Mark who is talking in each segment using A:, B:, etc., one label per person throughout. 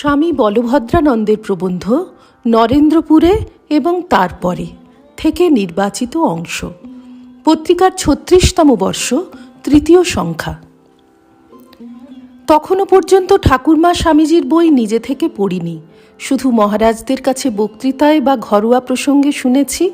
A: স্বামী বলভদ্রানন্দের প্রবন্ধ, নরেন্দ্রপুরে এবং তারপরে থেকে নির্বাচিত অংশ। পত্রিকার ছত্রিশতম বর্ষ, তৃতীয় সংখ্যা। তখনও পর্যন্ত ঠাকুরমা স্বামীজির বই নিজে থেকে পড়িনি। শুধু মহারাজদের কাছে বক্তৃতায় বা ঘরোয়া প্রসঙ্গে শুনেছি,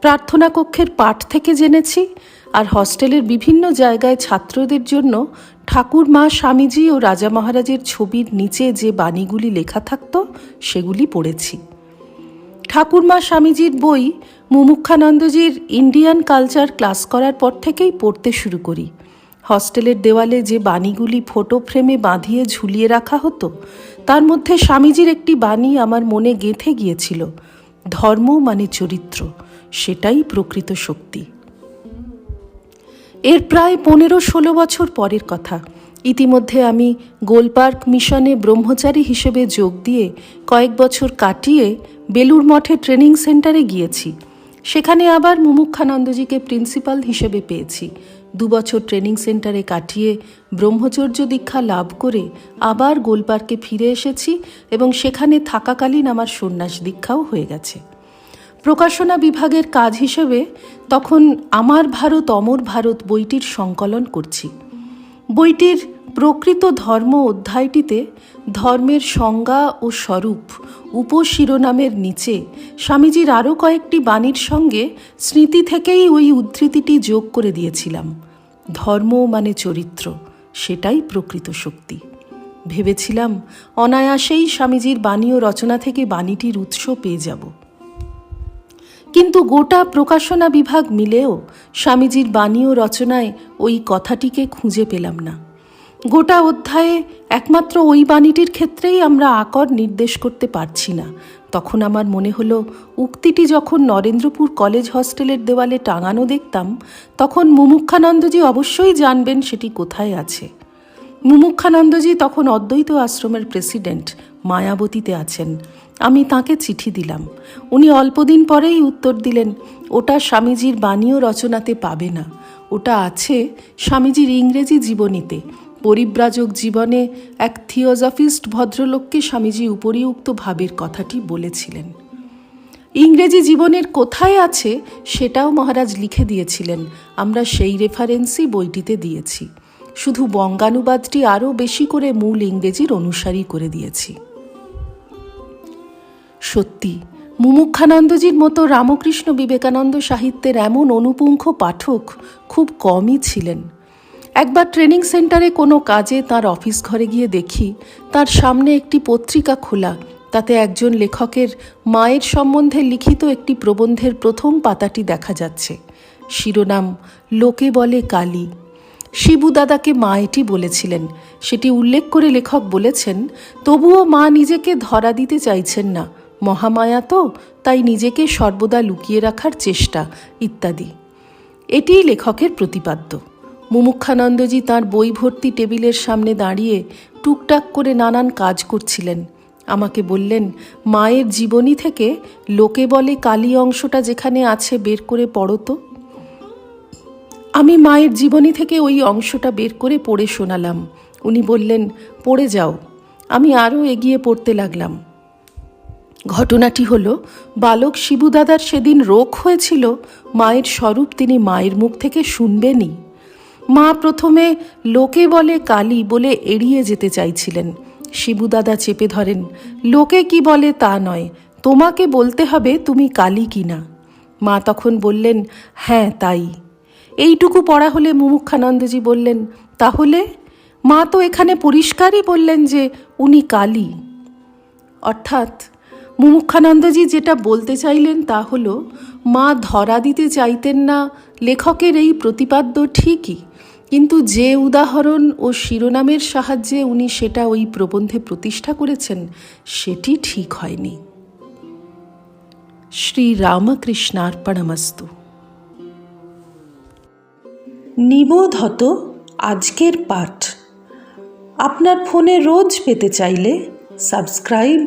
A: প্রার্থনা কক্ষের পাঠ থেকে জেনেছি, আর হস্টেলের বিভিন্ন জায়গায় ছাত্রদের জন্য ঠাকুরমা, স্বামীজি ও রাজা মহারাজের ছবির নিচে যে বাণীগুলি লেখা থাকত, সেগুলি পড়েছি। ঠাকুরমা, স্বামীজির বই মুমুক্ষানন্দজির ইন্ডিয়ান কালচার ক্লাস করার পর থেকেই পড়তে শুরু করি। হস্টেলের দেওয়ালে যে বাণীগুলি ফটো ফ্রেমে বাঁধিয়ে ঝুলিয়ে রাখা হতো, তার মধ্যে স্বামীজির একটি বাণী আমার মনে গেঁথে গিয়েছিল, ধর্ম মানে চরিত্র, সেটাই প্রকৃত শক্তি। এর প্রায় পনেরো ষোলো বছর পরের কথা। ইতিমধ্যে আমি গোলপার্ক মিশনে ব্রহ্মচারী হিসেবে যোগ দিয়ে কয়েক বছর কাটিয়ে বেলুর মঠে ট্রেনিং সেন্টারে গিয়েছি। সেখানে আবার মুমুক্ষানন্দজিকে প্রিন্সিপাল হিসেবে পেয়েছি। দু বছর ট্রেনিং সেন্টারে কাটিয়ে ব্রহ্মচর্য দীক্ষা লাভ করে আবার গোলপার্কে ফিরে এসেছি এবং সেখানে থাকাকালীন আমার সন্ন্যাস দীক্ষাও হয়ে গেছে। প্রকাশনা বিভাগের কাজ হিসেবে তখন আমার ভারত, অমর ভারত বইটির সংকলন করছি। বইটির প্রকৃত ধর্ম অধ্যায়টিতে ধর্মের সংজ্ঞা ও স্বরূপ উপশিরোনামের নিচে স্বামীজির আরও কয়েকটি বাণীর সঙ্গে স্মৃতি থেকেই ওই উদ্ধৃতিটি যোগ করে দিয়েছিলাম। ধর্ম মানে চরিত্র, সেটাই প্রকৃত শক্তি। ভেবেছিলাম অনায়াসেই স্বামীজির বাণী ও রচনা থেকে বাণীটির উৎস পেয়ে যাব। কিন্তু গোটা প্রকাশনা বিভাগ মিলেও স্বামীজির বাণী ও রচনায় ওই কথাটিকে খুঁজে পেলাম না। গোটা অধ্যায়ে একমাত্র ওই বাণীটির ক্ষেত্রেই আমরা আকর নির্দেশ করতে পারছি না। তখন আমার মনে হলো, উক্তিটি যখন নরেন্দ্রপুর কলেজ হস্টেলের দেওয়ালে টাঙানো দেখতাম, তখন মুমুক্ষানন্দজি অবশ্যই জানবেন সেটি কোথায় আছে। মুমুক্ষানন্দজি তখন অদ্বৈত আশ্রমের প্রেসিডেন্ট মায়াবতীতে আছেন। আমি তাকে চিঠি দিলাম। উনি অল্পদিন পরেই উত্তর দিলেন, ওটা স্বামীজির বাণী ও রচনাতে পাবে না। ওটা আছে স্বামীজির ইংরেজি জীবনীতে। পরিব্রাজক জীবনে এক থিওজফিস্ট ভদ্রলোককে স্বামীজি উপরিউক্ত ভাবের কথাটি বলেছিলেন। ইংরেজি জীবনের কোথায় আছে সেটাও মহারাজ লিখে দিয়েছিলেন। আমরা সেই রেফারেন্সই বইটিতে দিয়েছি। শুধু বঙ্গানুবাদটি আরও বেশি করে মূল ইংরেজির অনুসারী করে দিয়েছি। সত্যি, মুমুক্ষানন্দজির মতো রামকৃষ্ণ বিবেকানন্দ সাহিত্যের এমন অনুপুঙ্খ পাঠক খুব কমই ছিলেন। একবার ট্রেনিং সেন্টারে কোনো কাজে তার অফিস ঘরে গিয়ে দেখি, তার সামনে একটি পত্রিকা খোলা, তাতে একজন লেখকের মায়ের সম্বন্ধে লিখিত একটি প্রবন্ধের প্রথম পাতাটি দেখা যাচ্ছে। শিরোনাম, লোকে বলে কালী। শিবু দাদাকে মা এটি বলেছিলেন। সেটি উল্লেখ করে লেখক বলেছেন, তবুও মা নিজেকে ধরা দিতে চাইছেন না। মহামায়া তো তাই নিজেকে সর্বদা লুকিয়ে রাখার চেষ্টা, ইত্যাদি। এটিই লেখকের প্রতিপাদ্য। মুমুক্ষানন্দজি তাঁর বই ভর্তি টেবিলের সামনে দাঁড়িয়ে টুকটাক করে নানান কাজ করছিলেন। আমাকে বললেন, মায়ের জীবনী থেকে লোকে বলে কালী অংশটা যেখানে আছে বের করে পড়ো তো। আমি মায়ের জীবনী থেকে ওই অংশটা বের করে পড়ে শোনালাম। উনি বললেন, পড়ে যাও। আমি আরও এগিয়ে পড়তে লাগলাম। ঘটনাটি হল, বালক শিবুদাদার সেদিন রোগ হয়েছিল, মায়ের স্বরূপ তিনি মায়ের মুখ থেকে শুনবেনই। মা প্রথমে লোকে বলে কালী বলে এড়িয়ে যেতে চাইছিলেন। শিবুদাদা চেপে ধরেন, লোকে কি বলে তা নয়, তোমাকে বলতে হবে তুমি কালী কিনা মা তখন বললেন হ্যাঁ তাই। এইটুকু পড়া হলে মুমুক্ষানন্দজি বললেন, তাহলে? মা তো এখানে পরিষ্কারই বললেন যে উনি কালী। অর্থাৎ মুমুক্ষানন্দজি যেটা বলতে চাইলেন তা হল, মা ধরা দিতে চাইতেন না, লেখকের এই প্রতিপাদ্য ঠিকই। কিন্তু যে উদাহরণ ও শিরোনামের সাহায্যে উনি সেটা ওই প্রবন্ধে প্রতিষ্ঠা করেছেন, সেটি ঠিক হয়নি। শ্রী রামকৃষ্ণার্পণমস্তু। নিবোধত আজকের পাঠ। আপনার ফোনে রোজ পেতে চাইলে সাবস্ক্রাইব